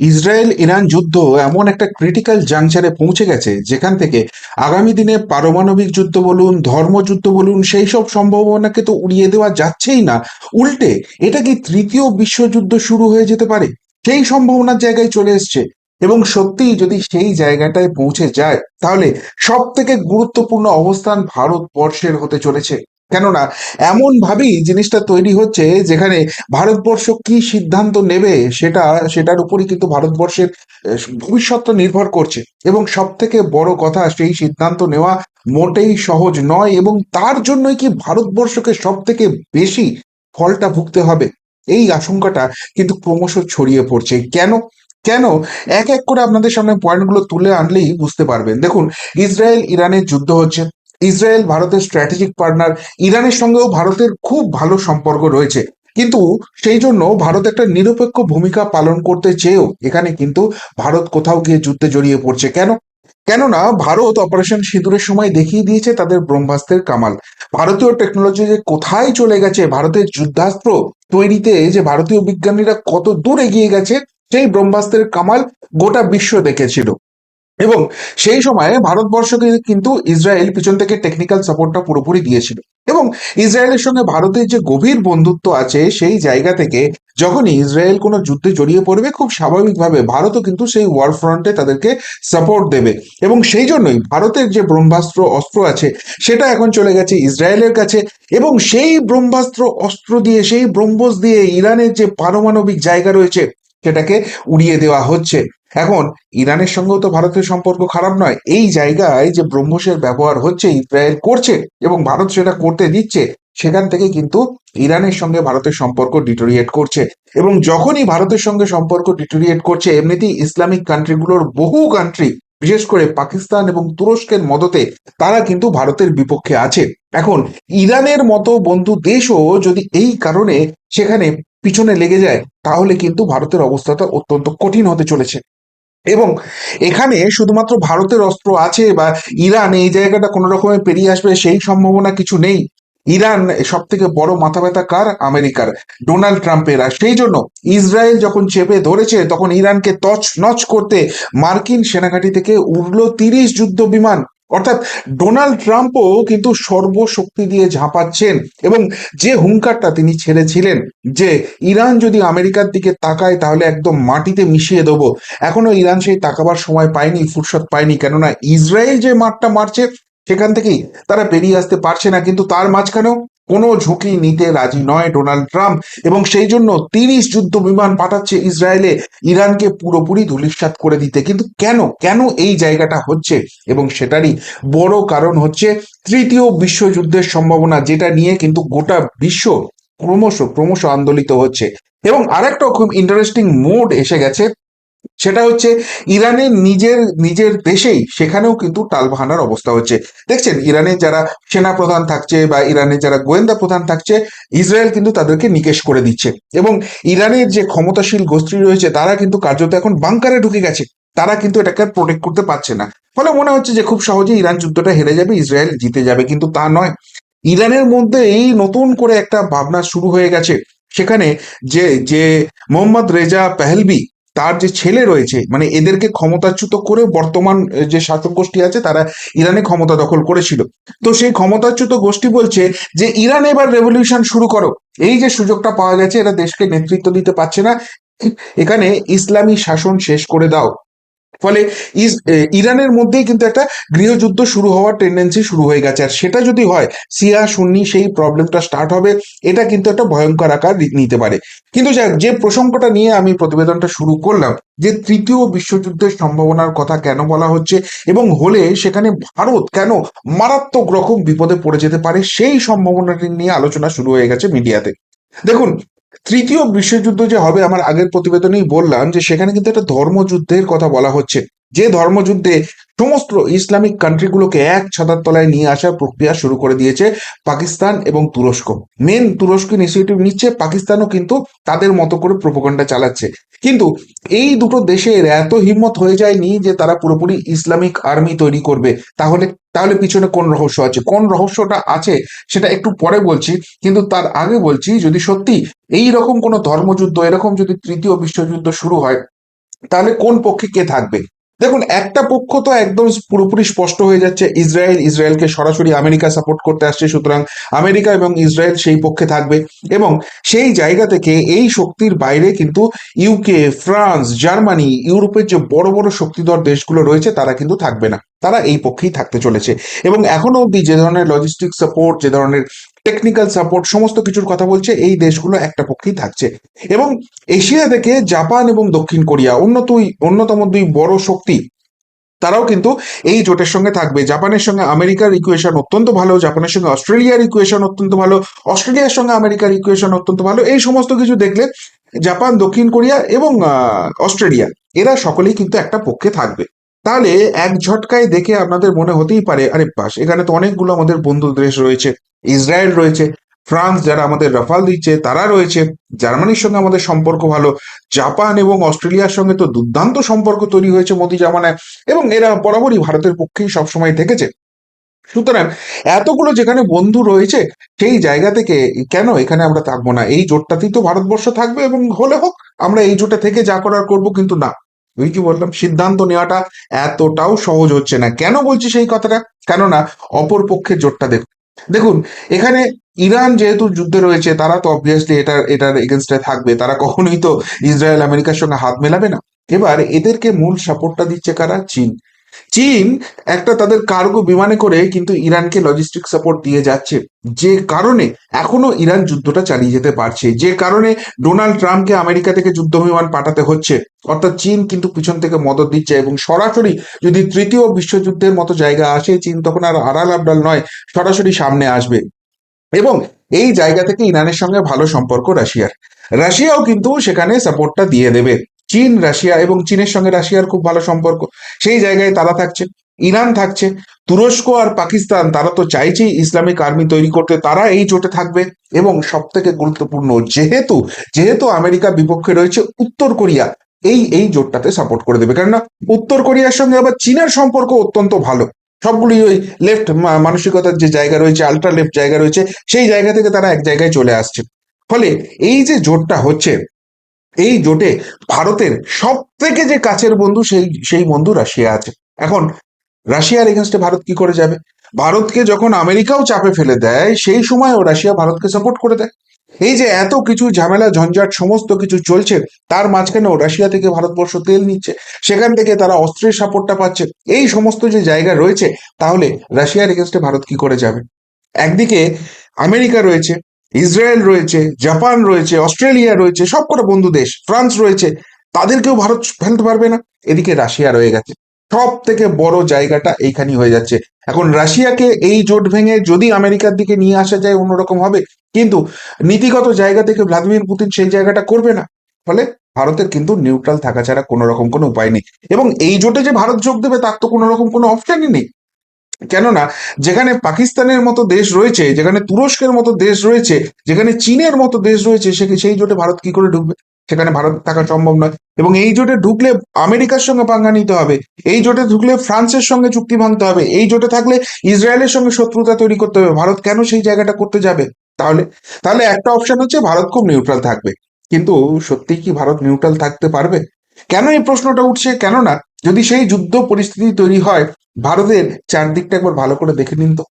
Israel Iran যুদ্ধ এমন একটা ক্রিটিক্যাল জাংচারে পৌঁছে গেছে, যেখান থেকে আগামী দিনে পারমাণবিক যুদ্ধ বলুন ধর্মযুদ্ধ বলুন, সেই সব সম্ভাবনাকে তো উড়িয়ে দেওয়া যাচ্ছেই না। উল্টে, এটা কি তৃতীয় বিশ্বযুদ্ধ শুরু হয়ে যেতে পারে? সেই সম্ভাবনার জায়গায় চলে এসছে। এবং সত্যিই যদি সেই জায়গাটায় পৌঁছে যায়, তাহলে সব থেকে গুরুত্বপূর্ণ অবস্থান ভারতবর্ষের হতে চলেছে। কেননা এমন ভাবেই জিনিসটা তৈরি হচ্ছে যেখানে ভারতবর্ষ কি সিদ্ধান্ত নেবে সেটা, সেটার উপরই কিন্তু ভারতবর্ষের ভবিষ্যৎটা নির্ভর করছে। এবং সব থেকে বড় কথা সেই সিদ্ধান্ত নেওয়া মোটেই সহজ নয় এবং তার জন্যই কি ভারতবর্ষকে সব থেকে বেশি ফলটা ভুগতে হবে? এই আশঙ্কাটা কিন্তু ক্রমশ ছড়িয়ে পড়ছে। কেন? কেন? এক এক করে আপনাদের সামনে পয়েন্টগুলো তুলে আনলেই বুঝতে পারবেন। দেখুন ইসরায়েল ইরানের যুদ্ধ হচ্ছে। ইসরায়েল ভারতের স্ট্র্যাটেজিক পার্টনার ইরানের সঙ্গেও ভারতের খুব ভালো সম্পর্ক রয়েছে। কিন্তু সেই জন্য ভারত একটা নিরপেক্ষ ভূমিকা পালন করতে চেয়েও এখানে কিন্তু ভারত কোথাও গিয়ে যুদ্ধে জড়িয়ে পড়ছে। কেন? কেননা ভারত অপারেশন সিঁদুরের সময় দেখিয়ে দিয়েছে তাদের ব্রহ্মাস্ত্রের কামাল। ভারতীয় টেকনোলজি যে কোথায় চলে গেছে, ভারতের যুদ্ধাস্ত্র তৈরিতে যে ভারতীয় বিজ্ঞানীরা কত দূর এগিয়ে গেছে, সেই ব্রহ্মাস্ত্রের কামাল গোটা বিশ্ব দেখেছিল। এবং সেই সময়ে ভারতবর্ষকে কিন্তু ইসরায়েল পিছন থেকে টেকনিক্যাল সাপোর্টটা পুরোপুরি দিয়েছিল। এবং ইসরায়েলের সঙ্গে ভারতের যে গভীর বন্ধুত্ব আছে, সেই জায়গা থেকে যখনই ইসরায়েল কোনো যুদ্ধে জড়িয়ে পড়বে, খুব স্বাভাবিকভাবে ভারতও কিন্তু সেই ওয়ার ফ্রন্টে তাদেরকে সাপোর্ট দেবে। এবং সেই জন্যই ভারতের যে ব্রহ্মাস্ত্র অস্ত্র আছে, সেটা এখন চলে গেছে ইসরায়েলের কাছে। এবং সেই ব্রহ্মাস্ত্র অস্ত্র দিয়ে, সেই ব্রহ্মস দিয়ে ইরানের যে পারমাণবিক জায়গা রয়েছে সেটাকে উড়িয়ে দেওয়া হচ্ছে। এখন, ইরানের সঙ্গেও তো ভারতের সম্পর্ক খারাপ নয়। এই জায়গায় যে ব্রহ্মসের ব্যবহার হচ্ছে, ইসরায়েল করছে এবং ভারত সেটা করতে দিচ্ছে, সেখান থেকে কিন্তু ইরানের সঙ্গে ভারতের সম্পর্ক ডিটোরিয়েট করছে। এবং যখনই ভারতের সঙ্গে সম্পর্ক ডিটোরিয়েট করছে, এমনিতেই ইসলামিক কান্ট্রিগুলোর বহু কান্ট্রি বিশেষ করে পাকিস্তান এবং তুরস্কের মদতে, তারা কিন্তু ভারতের বিপক্ষে আছে। এখন, ইরানের মতো বন্ধু দেশও যদি এই কারণে সেখানে পিছনে লেগে যায়, তাহলে কিন্তু ভারতের অবস্থাটা অত্যন্ত কঠিন হতে চলেছে। এবং এখানে শুধুমাত্র ভারতের অস্ত্র আছে বা ইরান এই জায়গাটা কোনো রকমে পেরিয়ে আসবে সেই সম্ভাবনা কিছু নেই। ইরান সব থেকে বড় মাথা ব্যথা কার? আমেরিকার। ডোনাল্ড ট্রাম্পের। আর সেই জন্য ইসরায়েল যখন চেপে ধরেছে, তখন ইরানকে তছ নচ করতে মার্কিন সেনাঘাঁটি থেকে উড়লো তিরিশ যুদ্ধ বিমান অর্থাৎ ডোনাল্ড ট্রাম্পও কিন্তু সর্বশক্তি দিয়ে ঝাঁপাচ্ছেন এবং যে হুঙ্কারটা তিনি ছেড়েছিলেন যে ইরান যদি আমেরিকার দিকে তাকায় তাহলে একদম মাটিতে মিশিয়ে দেবো। এখনও ইরান সেই তাকাবার সময় পায়নি, ফুরসত পায়নি, কেননা ইসরায়েল যে মাঠটা মারছে সেখান থেকেই তারা বেরিয়ে আসতে পারছে না, কিন্তু তার মাঝখানেও কোনো ঝুঁকি নিতে রাজি নয় ডোনাল্ড ট্রাম্প এবং সেই জন্য তিরিশ যুদ্ধ বিমান পাঠাচ্ছে ইসরায়েলে। ইরানকে পুরোপুরি ধূলিসাৎ করে দিতে। কিন্তু কেন? কেন এই জায়গাটা হচ্ছে? এবং সেটারই বড় কারণ হচ্ছে তৃতীয় বিশ্বযুদ্ধের সম্ভাবনা যেটা নিয়ে কিন্তু গোটা বিশ্ব ক্রমশ ক্রমশ আন্দোলিত হচ্ছে। এবং আরেকটা খুব ইন্টারেস্টিং মোড এসে গেছে সেটা হচ্ছে ইরানের নিজের নিজের দেশেই সেখানেও কিন্তু টালবাহানার অবস্থা হচ্ছে। দেখছেন ইরানের যারা সেনা প্রধান থাকছে বা ইরানের যারা গোয়েন্দা প্রধান থাকছে, ইসরায়েল কিন্তু তাদেরকে নিকেশ করে দিচ্ছে। এবং ইরানের যে ক্ষমতাশীল গোষ্ঠী রয়েছে, তারা কিন্তু কার্যত এখন বাংকারে ঢুকে গেছে। তারা কিন্তু এটাকে প্রোটেক্ট করতে পারছে না। ফলে মনে হচ্ছে যে খুব সহজে ইরান যুদ্ধটা হেরে যাবে, ইসরায়েল জিতে যাবে, কিন্তু তা নয়। ইরানের মধ্যে এই নতুন করে একটা ভাবনা শুরু হয়ে গেছে। সেখানে যে যে মোহাম্মদ রেজা পেহেলবি তার যে ছেলে রয়েছে মানে এদেরকে ক্ষমতাচ্যুত করে বর্তমান যে শাসক গোষ্ঠী আছে, তারা ইরানে ক্ষমতা দখল করেছিল। তো সেই ক্ষমতাচ্যুত গোষ্ঠী বলছে যে, ইরান এবার রেভলিউশন শুরু করো। এই যে সুযোগটা পাওয়া গেছে, এরা দেশকে নেতৃত্ব দিতে পারছে না। এখানে ইসলামী শাসন শেষ করে দাও। ফলে ইস ইরানের মধ্যেই কিন্তু একটা গৃহযুদ্ধ শুরু হওয়ার টেন্ডেন্সি শুরু হয়ে গেছে। আর সেটা যদি হয় সিয়া সুন্নি সেই প্রবলেমটা স্টার্ট হবে, এটা কিন্তু একটা ভয়ঙ্কর আকার নিতে পারে। কিন্তু যে প্রসঙ্গটা নিয়ে আমি প্রতিবেদনটা শুরু করলাম, যে তৃতীয় বিশ্বযুদ্ধের সম্ভাবনার কথা কেন বলা হচ্ছে, এবং হলে সেখানে ভারত কেন মারাত্মক রকম বিপদে পড়ে যেতে পারে, সেই সম্ভাবনাটি নিয়ে আলোচনা শুরু হয়ে গেছে মিডিয়াতে। দেখুন তৃতীয় বিশ্বযুদ্ধ যে হবে, আমার আগের প্রতিবেদনেই বললাম যে, সেখানে কিন্তু একটা ধর্মযুদ্ধের কথা বলা হচ্ছে। যে ধর্মযুদ্ধে সমস্ত ইসলামিক কান্ট্রিগুলোকে এক ছাতার তলায় নিয়ে আসার প্রক্রিয়া শুরু করে দিয়েছে পাকিস্তান এবং তুরস্ক। মেন তুরস্ক ইনিশিয়েটিভ নিচ্ছে, পাকিস্তানও কিন্তু তাদের মতো করে প্রোপাগান্ডা চালাচ্ছে। কিন্তু এই দুটো দেশের এত হিম্মত হয়ে যায়নি যে তারা পুরোপুরি ইসলামিক আর্মি তৈরি করবে। তাহলে তাহলে পিছনে কোন রহস্য আছে? কোন রহস্যটা আছে সেটা একটু পরে বলছি, কিন্তু তার আগে বলছি, যদি সত্যি এই রকম কোনো ধর্মযুদ্ধ, এরকম যদি তৃতীয় বিশ্বযুদ্ধ শুরু হয়, তাহলে কোন পক্ষে কে থাকবে? দেখুন, একটা পক্ষ তো একদম পুরোপুরি স্পষ্ট হয়ে যাচ্ছে, ইসরায়েল, ইসরায়েলকে সরাসরি আমেরিকা সাপোর্ট করতে আসছে, সুতরাং আমেরিকা এবং ইসরায়েল সেই পক্ষে থাকবে এবং সেই জায়গা থেকে এই শক্তির বাইরে কিন্তু ইউকে ফ্রান্স জার্মানি ইউরোপের যে বড় বড় শক্তিধর দেশগুলো রয়েছে, তারা কিন্তু থাকবে না। তারা এই পক্ষেই থাকতে চলেছে। এবং এখনও অবধি যে ধরনের লজিস্টিক সাপোর্ট যে ধরনের টেকনিক্যাল সাপোর্ট সমস্ত কিছুর কথা বলছে, এই দেশগুলো একটা পক্ষেই থাকছে। এবং এশিয়া থেকে জাপান এবং দক্ষিণ কোরিয়া, অন্যত অন্যতম দুই বড় শক্তি, তারাও কিন্তু এই জোটের সঙ্গে থাকবে। জাপানের সঙ্গে আমেরিকার ইকুয়েশন অত্যন্ত ভালো, জাপানের সঙ্গে অস্ট্রেলিয়ার ইকুয়েশন অত্যন্ত ভালো, অস্ট্রেলিয়ার সঙ্গে আমেরিকার ইকুয়েশন অত্যন্ত ভালো, এই সমস্ত কিছু দেখলে জাপান, দক্ষিণ কোরিয়া এবং অস্ট্রেলিয়া, এরা সকলেই কিন্তু একটা পক্ষে থাকবে। তাহলে এক ঝটকায় দেখে আপনাদের মনে হতেই পারে, আরে বাস, এখানে তো অনেকগুলো আমাদের বন্ধু দেশ রয়েছে। ইসরায়েল রয়েছে, ফ্রান্স যারা আমাদের রাফাল দিচ্ছে, তারা রয়েছে, জার্মানির সঙ্গে আমাদের সম্পর্ক ভালো, জাপান এবং অস্ট্রেলিয়ার সঙ্গে তো দুর্দান্ত সম্পর্ক তৈরি হয়েছে মোদি জামানায়, এবং এরা বরাবরই ভারতের পক্ষেই সবসময় থেকেছে। সুতরাং এতগুলো যেখানে বন্ধু রয়েছে, সেই জায়গা থেকে কেন এখানে আমরা থাকব না? এই জোটটাতেই তো ভারতবর্ষ থাকবে এবং হলে হোক, আমরা এই জোটে থেকে যা করার করব কিন্তু না। ওই কি বললাম? সিদ্ধান্ত নেওয়াটা এতটাও সহজ হচ্ছে না। কেন বলছি সেই কথাটা? কেননা, অপর পক্ষের জোটটা দেখুন। দেখুন, এখানে ইরান যেহেতু যুদ্ধে রয়েছে, তারা তো অবভিয়াসলি এটার এটার এগেনস্টে থাকবে। তারা কখনোই তো ইসরায়েল আমেরিকার সঙ্গে হাত মেলাবে না। এবার এদেরকে মূল সাপোর্টটা দিচ্ছে কারা? চীন। চীন একটা তাদের কার্গো বিমানে করে কিন্তু ইরানকে লজিস্টিক সাপোর্ট দিয়ে যাচ্ছে। যে কারণে এখনও ইরান যুদ্ধটা চালিয়ে যেতে পারছে। যে কারণে ডোনাল্ড ট্রাম্পকে আমেরিকা থেকে যুদ্ধ বিমান পাঠাতে হচ্ছে। অর্থাৎ চীন কিন্তু পিছন থেকে মদত দিচ্ছে এবং সরাসরি যদি তৃতীয় বিশ্বযুদ্ধের মতো জায়গা আসে, চীন তখন আর আড়াল আবডাল নয়, সরাসরি সামনে আসবে। এবং এই জায়গা থেকে ইরানের সঙ্গে ভালো সম্পর্ক রাশিয়ার। রাশিয়াও কিন্তু সেখানে সাপোর্টটা দিয়ে দেবে। চীন, রাশিয়া এবং চীনের সঙ্গে রাশিয়ার খুব ভালো সম্পর্ক। সেই জায়গায় তারা থাকছে, ইরান থাকছে, তুরস্ক আর পাকিস্তান, তারা তো চাইছেই ইসলামিক আর্মি তৈরি করতে, তারা এই জোটে থাকবে এবং সব থেকে গুরুত্বপূর্ণ যেহেতু যেহেতু আমেরিকা বিপক্ষে রয়েছে উত্তর কোরিয়া, এই এই জোটটাতে সাপোর্ট করে দেবে। কেননা উত্তর কোরিয়ার সঙ্গে আবার চীনের সম্পর্ক অত্যন্ত ভালো। সবগুলি ওই লেফট মানসিকতার যে জায়গা রয়েছে আলট্রা লেফট জায়গা রয়েছে, সেই জায়গা থেকে তারা এক জায়গায় চলে আসছে। ফলে এই যে জোটটা হচ্ছে এই জোটে ভারতের সব থেকে যে কাছের বন্ধু সেই সেই বন্ধু রাশিয়া আছে। এখন রাশিয়ার এগেনস্টে ভারত কি করে যাবে? ভারতকে যখন আমেরিকাও চাপে ফেলে দেয়, সেই সময়ও রাশিয়া ভারতকে সাপোর্ট করে দেয়। এই যে এত কিছু ঝামেলা, ঝঞ্ঝাট, সমস্ত কিছু চলছে, তার মাঝখানেও রাশিয়া থেকে ভারতবর্ষ তেল নিচ্ছে। সেখান থেকে তারা অস্ত্রের সাপোর্টটা পাচ্ছে। এই সমস্ত যে জায়গা রয়েছে, তাহলে রাশিয়ার এগেনস্টে ভারত কি করে যাবে? একদিকে আমেরিকা রয়েছে ইসরায়েল রয়েছে, জাপান রয়েছে, অস্ট্রেলিয়া রয়েছে, সব কটা বন্ধু দেশ, ফ্রান্স রয়েছে, তাদেরকেও ভারত ফেলতে পারবে না। এদিকে রাশিয়া রয়ে গেছে। সব থেকে বড় জায়গাটা এইখানেই হয়ে যাচ্ছে। এখন রাশিয়াকে এই জোট ভেঙে যদি আমেরিকার দিকে নিয়ে আসা যায়, অন্যরকম হবে। কিন্তু নীতিগত জায়গা থেকে ভ্লাদিমির পুতিন সেই জায়গাটা করবে না। ফলে ভারতের কিন্তু নিউট্রাল থাকা ছাড়া কোনো রকম কোনো উপায় নেই। এবং এই জোটে যে ভারত যোগ দেবে, তার তো কোনো রকম কোনো অপশনই নেই। কেননা, যেখানে পাকিস্তানের মতো দেশ রয়েছে, যেখানে তুরস্কের মতো দেশ রয়েছে, যেখানে চীনের মতো দেশ রয়েছে, সে সেই জোটে ভারত কি করে ঢুকবে? সেখানে ভারত থাকা সম্ভব নয়। এবং এই জোটে ঢুকলে আমেরিকার সঙ্গে পাঙ্গা নিতে হবে, এই জোটে ঢুকলে ফ্রান্সের সঙ্গে চুক্তি ভাঙতে হবে, এই জোটে থাকলে ইসরায়েলের সঙ্গে শত্রুতা তৈরি করতে হবে। ভারত কেন সেই জায়গাটা করতে যাবে? তাহলে তাহলে একটা অপশন হচ্ছে ভারত খুব নিউট্রাল থাকবে। কিন্তু সত্যি কি ভারত নিউট্রাল থাকতে পারবে? কেন এই প্রশ্নটা উঠছে? কেননা যদি সেই যুদ্ধ পরিস্থিতি তৈরি হয়, ভারতের চারদিকটা একবার ভালো করে দেখে নিন তো।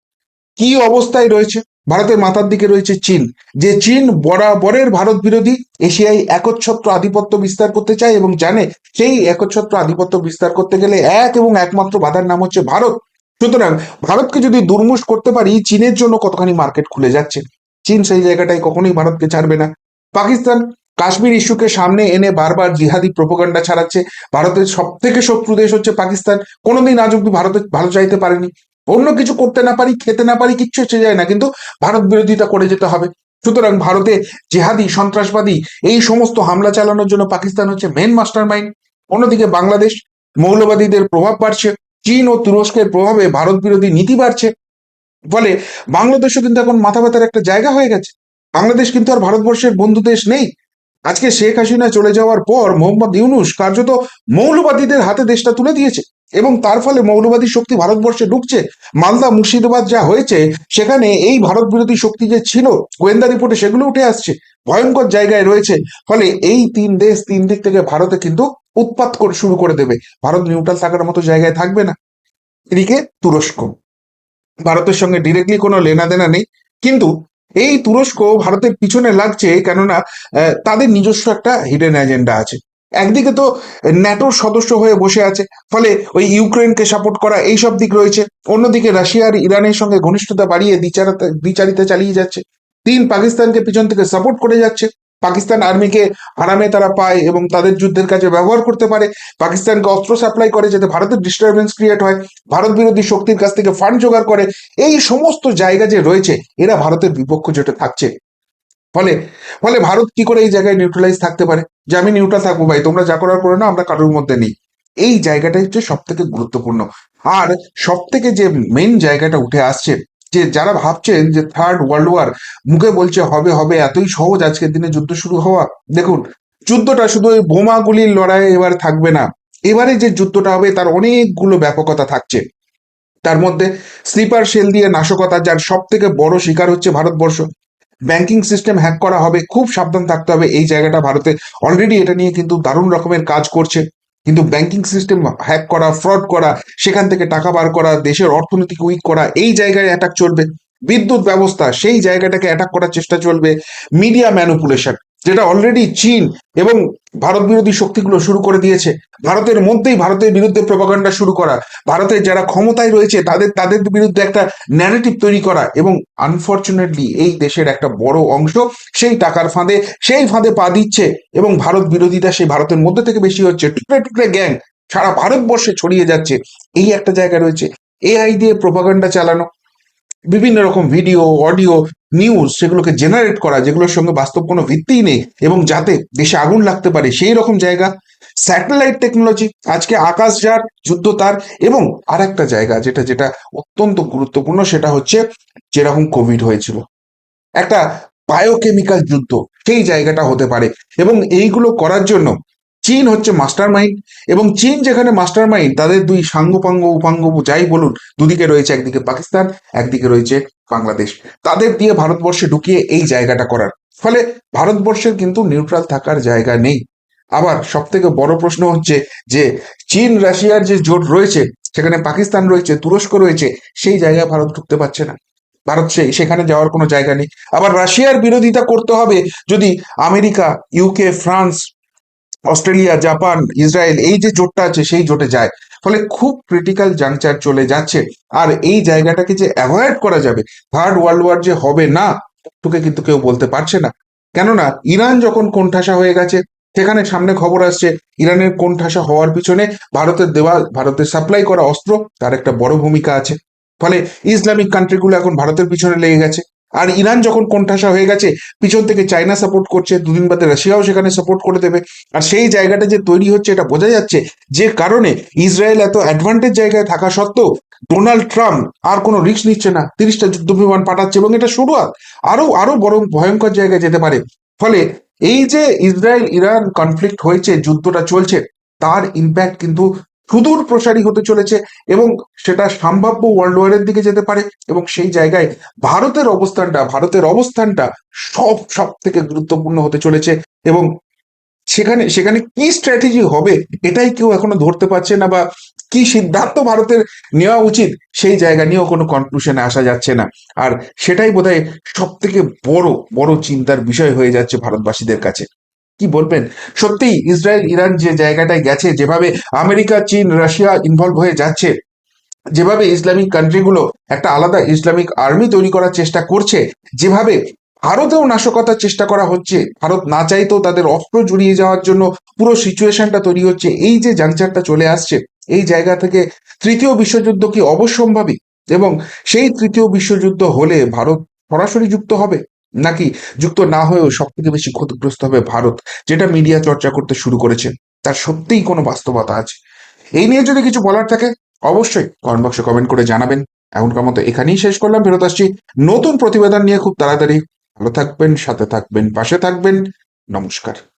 কি অবস্থায় রয়েছে? ভারতের মাথার দিকে রয়েছে চীন। যে চীন বরাবরের ভারত বিরোধী, এশিয়ায় একচ্ছত্র আধিপত্য বিস্তার করতে চায় এবং জানে সেই একচ্ছত্র আধিপত্য বিস্তার করতে গেলে এক এবং একমাত্র বাধার নাম হচ্ছে ভারত। সুতরাং ভারতকে যদি দুর্মুষ করতে পারি, চীনের জন্য কতখানি মার্কেট খুলে যাচ্ছে? চীন সেই জায়গাটায় কখনোই ভারতকে ছাড়বে না। পাকিস্তান কাশ্মীর ইস্যুকে সামনে এনে বারবার জিহাদি প্রোপাগান্ডা ছাড়াচ্ছে। ভারতের সব থেকে শত্রু দেশ হচ্ছে পাকিস্তান। কোনোদিন আজ অব্দি ভারতে ভালো চাইতে পারেনি। অন্য কিছু করতে না পারি, খেতে না পারি, কিচ্ছু এসে যায় না। কিন্তু ভারত বিরোধিতা করে যেতে হবে। সুতরাং ভারতে জেহাদি, সন্ত্রাসবাদী, এই সমস্ত হামলা চালানোর জন্য পাকিস্তান হচ্ছে মেন মাস্টার মাইন্ড অন্যদিকে বাংলাদেশ, মৌলবাদীদের প্রভাব বাড়ছে। চীন ও তুরস্কের প্রভাবে ভারত বিরোধী নীতি বাড়ছে। ফলে বাংলাদেশও কিন্তু এখন মাথা ব্যথার একটা জায়গা হয়ে গেছে। বাংলাদেশ কিন্তু আর ভারতবর্ষের বন্ধু দেশ নেই। আজকে শেখ হাসিনা চলে যাওয়ার পর মোহাম্মদ ইউনুস কার্যত মৌলবাদীদের হাতে দেশটা তুলে দিয়েছে এবং তার ফলে মৌলবাদী শক্তি ভারতবর্ষে ঢুকছে। মালদা, মুর্শিদাবাদ যা হয়েছে, সেখানে এই ভারত বিরোধী শক্তি যে ছিল, গোয়েন্দা রিপোর্টে সেগুলো উঠে আসছে। ভয়ঙ্কর জায়গায় রয়েছে। ফলে এই তিন দেশ তিন দিক থেকে ভারতে কিন্তু উৎপাত করে, শুরু করে দেবে। ভারত নিউট্রাল থাকার মতো জায়গায় থাকবে না। এদিকে তুরস্ক। ভারতের সঙ্গে ডিরেক্টলি কোনো লেনাদেনা নেই। কিন্তু এই তুরস্ক ভারতের পিছনে লাগছে, কেননা তাদের নিজস্ব একটা হিডেন এজেন্ডা আছে। একদিকে তো ন্যাটোর সদস্য হয়ে বসে আছে, ফলে ওই ইউক্রেনকে সাপোর্ট করা এইসব দিক রয়েছে। অন্যদিকে রাশিয়া আর ইরানের সঙ্গে ঘনিষ্ঠতা বাড়িয়ে দ্বিচারিতা চালিয়ে যাচ্ছে। তিন পাকিস্তানকে পিছন থেকে সাপোর্ট করে যাচ্ছে। পাকিস্তান আর্মিকে আরামে তারা পায় এবং তাদের যুদ্ধের কাজে ব্যবহার করতে পারে। পাকিস্তানকে অস্ত্র সাপ্লাই করে যাতে ভারতের ডিস্টারবেন্স ক্রিয়েট হয়, ভারত বিরোধী শক্তির কাছ থেকে ফান্ড জোগাড় করে, এই সমস্ত জায়গা যে রয়েছে, এরা ভারতের বিপক্ষ জোটে থাকছে। ফলে ফলে ভারত কি করে এই জায়গায় নিউট্রালাইজ থাকতে পারে? যে আমি নিউট্রাল থাকব ভাই, তোমরা যা করার করে না, আমরা কারোর মধ্যে নেই। এই জায়গাটাই হচ্ছে সব থেকে গুরুত্বপূর্ণ। আর সব থেকে যে মেন জায়গাটা উঠে আসছে যে যারা ভাবছেন যে থার্ড ওয়ার্ল্ড ওয়ার মুখে বলছে হবে হবে, এতই সহজ আজকের দিনে যুদ্ধ শুরু হওয়া, দেখুন, যুদ্ধটা শুধু ওই বোমাগুলির লড়াই এবার থাকবে না। এবারে যে যুদ্ধটা হবে তার অনেকগুলো ব্যাপকতা থাকছে। তার মধ্যে স্লিপার সেল দিয়ে নাশকতা, যার সব থেকে বড় শিকার হচ্ছে ভারতবর্ষ। ব্যাংকিং সিস্টেম হ্যাক করা হবে, খুব সাবধান থাকতে হবে এই জায়গাটা ভারতে। অলরেডি এটা নিয়ে কিন্তু দারুণ রকমের কাজ করছে। কিন্তু ব্যাংকিং সিস্টেম হ্যাক করা ফ্রড করা, সেখান থেকে টাকা বার করা, দেশের অর্থনীতিকে উইক করা, এই জায়গায় অ্যাটাক চলবে। বিদ্যুৎ ব্যবস্থা, সেই জায়গাটাকে অ্যাটাক করার চেষ্টা চলবে। মিডিয়া ম্যানুপুলেশন যেটা অলরেডি চীন এবং ভারত বিরোধী শক্তিগুলো শুরু করে দিয়েছে। ভারতের মধ্যেই ভারতের বিরুদ্ধে প্রপাগান্ডা শুরু করা। ভারতের যারা ক্ষমতায় রয়েছে, তাদের তাদের বিরুদ্ধে একটা ন্যারেটিভ তৈরি করা এবং আনফর্চুনেটলি এই দেশের একটা বড় অংশ সেই টাকার ফাঁদে, সেই ফাঁদে পা দিচ্ছে এবং ভারত বিরোধিতা সেই ভারতের মধ্যে থেকে বেশি হচ্ছে। টুকরে টুকরে গ্যাং সারা ভারতবর্ষে ছড়িয়ে যাচ্ছে। এই একটা জায়গা রয়েছে। এআই দিয়ে প্রপাগান্ডা চালানো বিভিন্ন রকম ভিডিও অডিও নিউজ সেগুলোকে জেনারেট করা, যেগুলোর সঙ্গে বাস্তব কোনো ভিত্তিই নেই এবং যাতে দেশে আগুন লাগতে পারে, সেই রকম জায়গা। স্যাটেলাইট টেকনোলজি আজকে আকাশ যার, যুদ্ধ তার এবং আর একটা জায়গা যেটা যেটা অত্যন্ত গুরুত্বপূর্ণ সেটা হচ্ছে যেরকম কোভিড হয়েছিল। একটা বায়োকেমিক্যাল যুদ্ধ, সেই জায়গাটা হতে পারে এবং এইগুলো করার জন্য চীন হচ্ছে মাস্টার মাইন্ড এবং চীন যেখানে মাস্টার মাইন্ড তাদের দুই সাঙ্গপাঙ্গ, উপাঙ্গ যাই বলুন, দুদিকে রয়েছে একদিকে পাকিস্তান, একদিকে রয়েছে বাংলাদেশ। তাদের দিয়ে ভারতবর্ষে ঢুকিয়ে এই জায়গাটা করার। ফলে ভারতবর্ষের কিন্তু নিউট্রাল থাকার জায়গা নেই। আবার সব থেকে বড় প্রশ্ন হচ্ছে যে, চীন, রাশিয়ার যে জোট রয়েছে, সেখানে পাকিস্তান রয়েছে, তুরস্ক রয়েছে, সেই জায়গায় ভারত ঢুকতে পারছে না। ভারত সেই সেখানে যাওয়ার কোনো জায়গা নেই। আবার রাশিয়ার বিরোধিতা করতে হবে যদি America UK France Australia, Japan, Israel এই যে জোটটা আছে সেই জোটে যায়। ফলে খুব ক্রিটিক্যাল জাংচার চলে যাচ্ছে। আর এই জায়গাটাকে যে অ্যাভয়েড করা যাবে থার্ড ওয়ার্ল্ড ওয়ার যে হবে না, তোকে কিন্তু কেউ বলতে পারছে না। কেননা, ইরান যখন কোণঠাসা হয়ে গেছে, সেখানে সামনে খবর আসছে, ইরানের কোণঠাসা হওয়ার পিছনে ভারতের দেওয়া ভারতের সাপ্লাই করা অস্ত্র, তার একটা বড় ভূমিকা আছে। ফলে ইসলামিক কান্ট্রিগুলো এখন ভারতের পিছনে লেগে গেছে। আর ইরান যখন কোণঠাসা হয়ে গেছে, পিছন থেকে চায়না সাপোর্ট করছে, দুদিন বাদে রাশিয়াও সেখানে সাপোর্ট করে দেবে। আর সেই জায়গাটা যে তৈরি হচ্ছে, এটা বোঝা যাচ্ছে যে কারণে ইসরায়েল এত অ্যাডভান্টেজ জায়গায় থাকা সত্ত্বেও ডোনাল্ড ট্রাম্প আর কোনো রিস্ক নিচ্ছে না। তিরিশটা যুদ্ধ বিমান পাঠাচ্ছে এবং এটা শুরুয়াত। আরও আরও বড় ভয়ঙ্কর জায়গায় যেতে পারে। ফলে এই যে ইসরায়েল ইরান কনফ্লিক্ট হয়েছে, যুদ্ধটা চলছে, তার ইম্প্যাক্ট কিন্তু সুদূর প্রসারী হতে চলেছে এবং সেটা সম্ভাব্য ওয়ার্ল্ড ওয়ারের দিকে যেতে পারে এবং সেই জায়গায় ভারতের অবস্থানটা ভারতের অবস্থানটা সব সব থেকে গুরুত্বপূর্ণ হতে চলেছে এবং সেখানে সেখানে কি স্ট্র্যাটেজি হবে এটাই কেউ এখনও ধরতে পারছে না বা কি সিদ্ধান্ত ভারতের নেওয়া উচিত সেই জায়গা নিয়েও কোনো কনক্লুশনে আসা যাচ্ছে না। আর সেটাই বোধহয় সব থেকে বড় বড় চিন্তার বিষয় হয়ে যাচ্ছে ভারতবাসীদের কাছে। কি বলবেন? সত্যি ইসরায়েল, ইরান যে জায়গাটায় গেছে, যেভাবে আমেরিকা, চীন, রাশিয়া ইনভলভ হয়ে যাচ্ছে, যেভাবে ইসলামিক কান্ট্রিগুলো একটা আলাদা ইসলামিক আর্মি তৈরি করার চেষ্টা করছে, যেভাবে ভারতেও নাশকতার চেষ্টা করা হচ্ছে, ভারত না চাইতেও তাদের অস্ত্র জুড়িয়ে যাওয়ার জন্য পুরো সিচুয়েশনটা তৈরি হচ্ছে, এই যে জাংচারটা চলে আসছে, এই জায়গা থেকে তৃতীয় বিশ্বযুদ্ধ কি অবশ্যম্ভাবী? এবং সেই তৃতীয় বিশ্বযুদ্ধ হলে ভারত সরাসরি যুক্ত হবে? নাকি যুক্ত না হয়েও সব থেকে বেশি ক্ষতিগ্রস্ত হবে ভারত, যেটা মিডিয়া চর্চা করতে শুরু করেছে? তার সত্যিই কোনো বাস্তবতা আছে? এই নিয়ে যদি কিছু বলার থাকে, অবশ্যই কমেন্ট বক্সে কমেন্ট করে জানাবেন। এখনকার মতো এখানেই শেষ করলাম, ফেরত আসছি নতুন প্রতিবেদন নিয়ে খুব তাড়াতাড়ি। ভালো থাকবেন, সাথে থাকবেন, পাশে থাকবেন। নমস্কার।